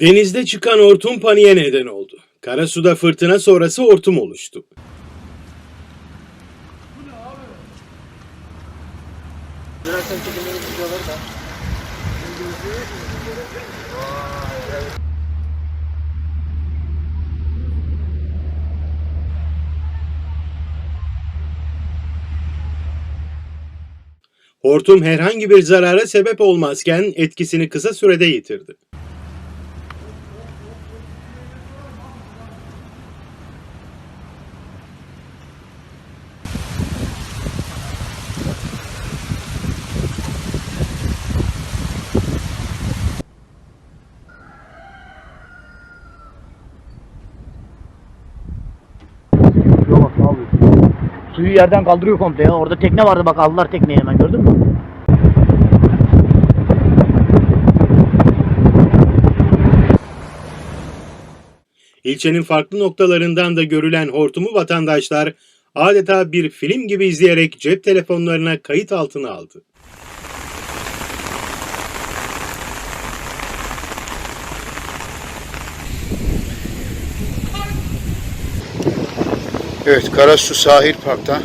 Denizde çıkan hortum paniğe neden oldu. Karasu'da fırtına sonrası hortum oluştu. Hortum herhangi bir zarara sebep olmazken etkisini kısa sürede yitirdi. Suyu yerden kaldırıyor komple ya. Orada tekne vardı bak aldılar tekneyi hemen gördün mü? İlçenin farklı noktalarından da görülen hortumu vatandaşlar adeta bir film gibi izleyerek cep telefonlarına kayıt altına aldı. Evet Karasu Sahil Park'ta